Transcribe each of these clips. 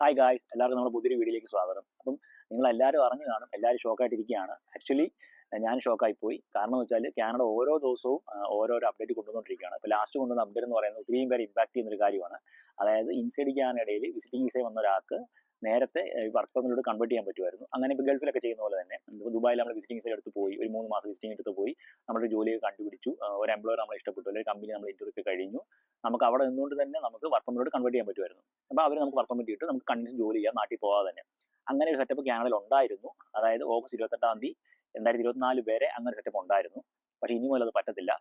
Hi guys എല്ലാവർക്കും നമ്മുടെ പുതിയൊരു വീഡിയോയിലേക്ക് സ്വാഗതം. അപ്പം നിങ്ങൾ എല്ലാവരും അറിഞ്ഞു കാണും എല്ലാവരും ഷോക്കായിട്ടിരിക്കുകയാണ് ആക്ച്വലി ഞാൻ ഷോക്കായി പോയി. കാരണം എന്ന് വെച്ചാൽ കാനഡ ഓരോ ദിവസവും ഓരോ ഓരോരോ അപ്ഡേറ്റ് കൊണ്ടുവന്നുകൊണ്ടിരിക്കുകയാണ്. ഇപ്പോൾ ലാസ്റ്റ് കൊണ്ടുവന്ന അപ്ഡേറ്റ് എന്ന് പറയുന്നത് ഒത്തിരിയും പേര് ഇമ്പാക്ട് ചെയ്യുന്ന ഒരു കാര്യമാണ്. അതായത് ഇൻസൈഡ് കാനഡയിൽ വിസിറ്റിംഗ് വിസ വന്ന ഒരാൾക്ക് നേരത്തെ വർക്ക് പെർമിറ്റിലൂടെ കൺവേർട്ട് ചെയ്യാൻ പറ്റുമായിരുന്നു. അങ്ങനെ ഇപ്പോൾ ഗൾഫിലൊക്കെ ചെയ്യുന്ന പോലെ തന്നെ ദുബായിൽ നമ്മൾ വിസിറ്റിംഗ് വിസ എടുത്ത് പോയി ഒരു മൂന്ന് മാസം വിസിറ്റിംഗ് എടുത്ത് പോയി നമ്മുടെ ജോലിയൊക്കെ കണ്ടുപിടിച്ചു. ഒരു എംപ്ലോയർ നമ്മളെ ഇഷ്ടപ്പെട്ടു. അല്ലെങ്കിൽ കമ്പനി നമ്മൾ ഇന്റർവ്യൂ കഴിഞ്ഞു. നമുക്ക് അവിടെ നിന്നുകൊണ്ട് തന്നെ നമുക്ക് വർക്ക് പെർമിറ്റ് കൺവേർട്ട് ചെയ്യാൻ പറ്റുമായിരുന്നു. അപ്പോൾ അവർ നമുക്ക് വർക്ക് പെർമിറ്റ് ഇട്ട് നമുക്ക് കണ്ടിന്യൂസ് ജോലി ചെയ്യാം നാട്ടിൽ പോകാതെ തന്നെ. അങ്ങനെ ഒരു സെറ്റപ്പ് കാനഡയിൽ ഉണ്ടായിരുന്നു. അതായത് ഓഗസ്റ്റ് ഇരുപത്തെട്ടാം തീയതി രണ്ടായിരത്തി ഇരുപത്തിനാല് വരെ അങ്ങനെ സെറ്റപ്പ് ഉണ്ടായിരുന്നു. പക്ഷേ ഇനി മുതൽ അത് പറ്റത്തില്ല.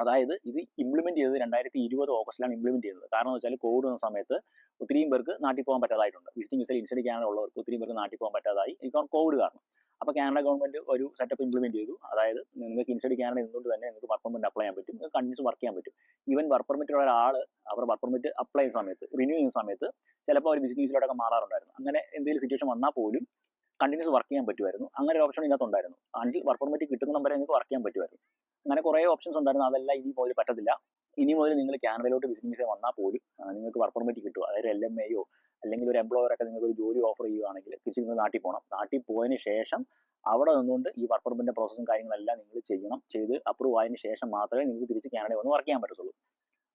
അതായത് ഇത് ഇംപ്ലിമെന്റ് ചെയ്തത് രണ്ടായിരത്തി ഇരുപത് ഓഗസ്റ്റിലാണ് ഇംപ്ലിമെന്റ് ചെയ്തത്. കാരണം എന്ന് വെച്ചാൽ കോവിഡ് വന്ന സമയത്ത് ഒത്തിരിയും പേർക്ക് നാട്ടിൽ പോകാൻ പറ്റാതായിട്ടുണ്ട്. വിസിറ്റിംഗ് വിസയിൽ ഇൻസ്റ്റഡി കാനഡ ഉള്ളവർക്ക് ഒത്തിരിയും പേർക്ക് നാട്ടിൽ പോകാൻ പറ്റാതായി. കോവിഡ് കാരണം അപ്പോൾ കാനഡ ഗവൺമെന്റ് ഒരു സെറ്റപ്പ് ഇംപ്ലിമെന്റ് ചെയ്തു. അതായത് നിങ്ങൾക്ക് ഇൻസ്റ്റഡി കാനഡ നിന്നുകൊണ്ട് തന്നെ നിങ്ങൾക്ക് വർക്ക് പെർമിറ്റ് അപ്ലൈ ചെയ്യാൻ പറ്റും. നിങ്ങൾക്ക് കണ്ടിന്യൂസ് വർക്ക് ചെയ്യാൻ പറ്റും. ഈവൻ വർക്ക് പെർമിറ്റ് ഉള്ള ഒരാൾ അവർ വർക്ക് പെർമിറ്റ് അപ്ലൈ ചെയ്യുന്ന സമയത്ത് റിന്യൂ ചെയ്യുന്ന സമയത്ത് ചിലപ്പോൾ അവർ ബിസിനസ്സിലോട്ടൊക്കെ മാറാറുണ്ടായിരുന്നു. അങ്ങനെ എന്തെങ്കിലും സിറ്റുവേഷൻ വന്നാൽ പോലും കണ്ടിന്യൂസ് വർക്ക് ചെയ്യാൻ പറ്റുമായിരുന്നു. അങ്ങനെ ഒരു ഓപ്ഷൻ ഇതിനകത്ത് ഉണ്ടായിരുന്നു. അഞ്ച് വർക്ക് പെർമിറ്റ് കിട്ടുന്ന വരെ നിങ്ങൾക്ക് വർക്ക് ചെയ്യാൻ പറ്റുമായിരുന്നു. അങ്ങനെ കുറേ ഓപ്ഷൻസ് ഉണ്ടായിരുന്നു. അതെല്ലാം ഇനി മുതൽ പറ്റത്തില്ല. ഇനി മുതൽ നിങ്ങൾ കാനഡയിലോട്ട് വിസിറ്റിംഗ് വിസ വന്നാൽ പോലും നിങ്ങൾക്ക് വർക്ക് പെർമിറ്റ് കിട്ടും. അതായത് എൽ എം എയോ അല്ലെങ്കിൽ ഒരു എംപ്ലോയർ ഒക്കെ നിങ്ങൾക്ക് ഒരു ജോലി ഓഫർ ചെയ്യുകയാണെങ്കിൽ തിരിച്ച് നിങ്ങൾ നാട്ടിൽ പോകണം. നാട്ടിൽ പോയതിന് ശേഷം അവിടെ നിന്നുകൊണ്ട് ഈ വർക്ക് പെർമിറ്റിന്റെ പ്രോസസ്സും കാര്യങ്ങളെല്ലാം നിങ്ങൾ ചെയ്യണം. ചെയ്ത് അപ്രൂവ് ആയതിനു ശേഷം മാത്രമേ നിങ്ങൾക്ക് തിരിച്ച് കാനഡയിൽ വന്ന് വർക്ക് ചെയ്യാൻ പറ്റത്തുള്ളൂ.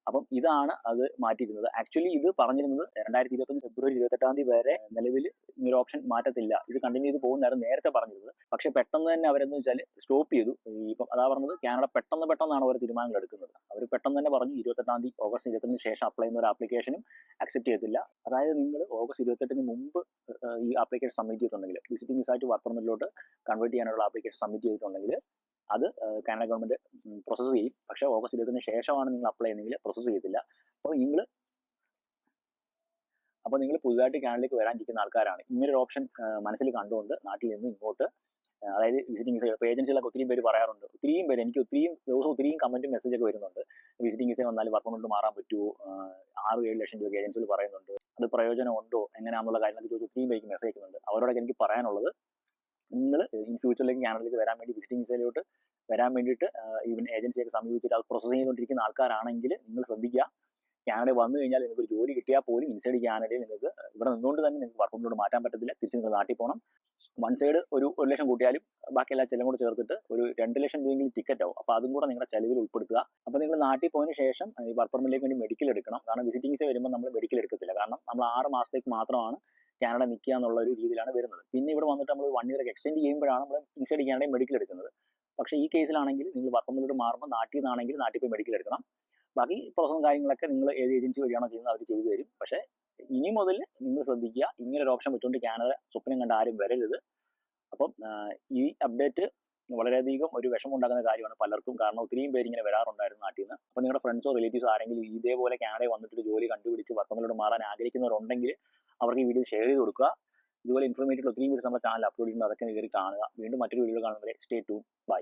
അപ്പം ഇതാണ് അത് മാറ്റിയിരുന്നത് ആക്ച്വലി ഇത് പറഞ്ഞിരുന്നത് രണ്ടായിരത്തി ഇരുപത്തൊന്ന് ഫെബ്രുവരി ഇരുപത്തെട്ടാം തീയതി വരെ നിലവിൽ ഈ ഒരു ഓപ്ഷൻ മാറ്റത്തില്ല. ഇത് കണ്ടിന്യൂ ചെയ്ത് പോകുന്നതായിരുന്നു നേരത്തെ പറഞ്ഞിരുന്നത്. പക്ഷെ പെട്ടെന്ന് തന്നെ അവരെന്ന് വെച്ചാൽ സ്റ്റോപ്പ് ചെയ്തു. ഇപ്പം അതാ പറഞ്ഞത് കാനഡ പെട്ടെന്ന് പെട്ടെന്നാണ് അവർ തീരുമാനങ്ങൾ എടുക്കുന്നത്. അവർ പെട്ടെന്ന് തന്നെ പറഞ്ഞു ഇരുപത്തെട്ടാം തീയതി ഓഗസ്റ്റ് ഇരുപത്തെട്ടിന് ശേഷം അപ്ലൈ ചെയ്യുന്ന ഒരു ആപ്ലിക്കേഷനും അക്സെപ്റ്റ് ചെയ്യത്തില്ല. അതായത് നിങ്ങൾ ഓഗസ്റ്റ് ഇരുപത്തെട്ടിന് മുമ്പ് ഈ ആപ്ലിക്കേഷൻ സബ്മിറ്റ് ചെയ്തിട്ടുണ്ടെങ്കിൽ വിസിറ്റിംഗ് വിസായിട്ട് വർക്ക് പെർമിറ്റിലോട്ട് കൺവേർട്ട് ചെയ്യാനുള്ള ആപ്ലിക്കേഷൻ സബ്മിറ്റ് ചെയ്തിട്ടുണ്ടെങ്കിൽ അത് കാനഡ ഗവൺമെന്റ് പ്രോസസ് ചെയ്യും. പക്ഷേ ഓഗസ്റ്റ് ഇരുപത്തിന് ശേഷമാണ് നിങ്ങൾ അപ്ലൈ ചെയ്യുന്നതെങ്കിൽ പ്രോസസ്സ് ചെയ്യത്തില്ല. അപ്പോൾ നിങ്ങൾ അപ്പോൾ നിങ്ങൾ പുതുതായിട്ട് കാനഡയിലേക്ക് വരാനിരിക്കുന്ന ആൾക്കാരാണ്. ഇങ്ങനെ ഒരു ഓപ്ഷൻ മനസ്സിൽ കണ്ടുകൊണ്ട് നാട്ടിൽ നിന്ന് ഇങ്ങോട്ട് അതായത് വിസിറ്റിംഗ് വിസ ഇപ്പോൾ ഏജൻസികളൊക്കെ ഒത്തിരി പേര് പറയാറുണ്ട്. ഒത്തിരിയും പേര് എനിക്ക് ഒത്തിരിയും ദിവസം ഒത്തിരിയും കമന്റും മെസ്സേജൊക്കെ വരുന്നുണ്ട്. വിസിറ്റിംഗ് വിസ വന്നാൽ വർക്ക് കൊണ്ട് മാറാൻ പറ്റുമോ ആറ് ഏഴ് ലക്ഷം രൂപ ഏജൻസികൾ പറയുന്നുണ്ട്. അത് പ്രയോജനം ഉണ്ടോ എങ്ങനെയാണെന്നുള്ള കാര്യങ്ങളൊക്കെ ചോദിച്ച് ഒത്തിരിയും പേർക്ക് മെസ്സേജ് അയക്കുന്നുണ്ട്. അവരോടൊക്കെ എനിക്ക് പറയാനുള്ളത് നിങ്ങൾ ഇൻ ഫ്യൂച്ചറിലേക്ക് കാനഡയിലേക്ക് വരാൻ വേണ്ടി വിസിറ്റിംഗ് വിസയിലോട്ട് വരാൻ വേണ്ടിയിട്ട് ഈവൻ ഏജൻസിയൊക്കെ സമീപിച്ചിട്ട് അത് പ്രോസസ് ചെയ്തുകൊണ്ടിരിക്കുന്ന ആൾക്കാരാണെങ്കിൽ നിങ്ങൾ ശ്രദ്ധിക്കുക. ക്യാനഡ വന്നു കഴിഞ്ഞാൽ നിങ്ങൾക്ക് ഒരു ജോലി കിട്ടിയാൽ പോലും ഇൻസൈഡ് കാനഡയിൽ നിങ്ങൾക്ക് ഇവിടെ നിന്നുകൊണ്ട് തന്നെ നിങ്ങൾക്ക് വർക്ക് കൊണ്ടോട് മാറ്റാൻ പറ്റത്തില്ല. തിരിച്ച് നിങ്ങൾ നാട്ടിൽ പോകണം. വൺ സൈഡ് ഒരു ഒരു ലക്ഷം കൂട്ടിയാലും ബാക്കി എല്ലാ ചെലവും കൂടെ ചേർത്തിട്ട് ഒരു രണ്ട് ലക്ഷം രൂപയെങ്കിലും ടിക്കറ്റ് ആവും. അപ്പോൾ അതും കൂടെ നിങ്ങളുടെ ചെലവിൽ ഉൾപ്പെടുത്തുക. അപ്പോൾ നിങ്ങൾ നാട്ടിൽ പോയതിന് ശേഷം ഈ വർക്ക് പെർമിറ്റിലേക്ക് വേണ്ടി മെഡിക്കൽ എടുക്കണം. കാരണം വിസിറ്റിംഗ് വിസ വരുമ്പോൾ നമ്മൾ മെഡിക്കൽ എടുക്കത്തില്ല. കാരണം നമ്മൾ ആറ് മാസത്തേക്ക് മാത്രമാണ് കാനഡ നിൽക്കുക എന്നുള്ള ഒരു രീതിയിലാണ് വരുന്നത്. പിന്നെ ഇവിടെ വന്നിട്ട് നമ്മൾ വൺ ഇയർ എക്സ്റ്റെൻഡ് ചെയ്യുമ്പോഴാണ് നമ്മൾ ഇൻസൈഡ് കാനഡയിൽ മെഡിക്കൽ എടുക്കുന്നത്. പക്ഷേ ഈ കേസിലാണെങ്കിൽ നിങ്ങൾ വർക്ക് പെർമിറ്റിലോട്ട് മാറുമ്പോൾ നാട്ടിൽ നിന്നാണെങ്കിൽ നാട്ടിൽ പോയി മെഡിക്കൽ എടുക്കണം. ബാക്കി പ്രോസസ്സും കാര്യങ്ങളൊക്കെ നിങ്ങൾ ഏത് ഏജൻസി വഴിയാണോ ചെയ്യുന്നത് അവർ ചെയ്തു തരും. പക്ഷേ ഇനി മുതൽ നിങ്ങൾ ശ്രദ്ധിക്കുക ഇങ്ങനെ ഒരു ഓപ്ഷൻ വെച്ചുകൊണ്ട് കാനഡ സ്വപ്നം കണ്ട ആരും വരരുത്. അപ്പം ഈ അപ്ഡേറ്റ് വളരെയധികം ഒരു വിഷമം ഉണ്ടാക്കുന്ന കാര്യമാണ് പലർക്കും. കാരണം ഒത്തിരിയും പേര് ഇങ്ങനെ വരാറുണ്ടായിരുന്നു നാട്ടിൽ നിന്ന്. അപ്പോൾ നിങ്ങളുടെ ഫ്രണ്ട്സോ റിലേറ്റീവ്സോ ആരെങ്കിലും ഇതേപോലെ കാനഡയിൽ വന്നിട്ട് ജോലി കണ്ടുപിടിച്ച് വർക്കങ്ങളിലൂടെ മാറാൻ ആഗ്രഹിക്കുന്നവരുണ്ടെങ്കിൽ അവർക്ക് ഈ വീഡിയോ ഷെയർ ചെയ്ത് കൊടുക്കുക. ഇതുപോലെ ഇൻഫർമേറ്റീവ് ഒത്തിരി വീഡിയോസ് നമ്മുടെ ചാനൽ അപ്ലോഡ് ചെയ്യുന്നത് അതൊക്കെ കയറി കാണുക. വീണ്ടും മറ്റൊരു വീഡിയോ കാണുന്നവരെ സ്റ്റേ ടു ബൈ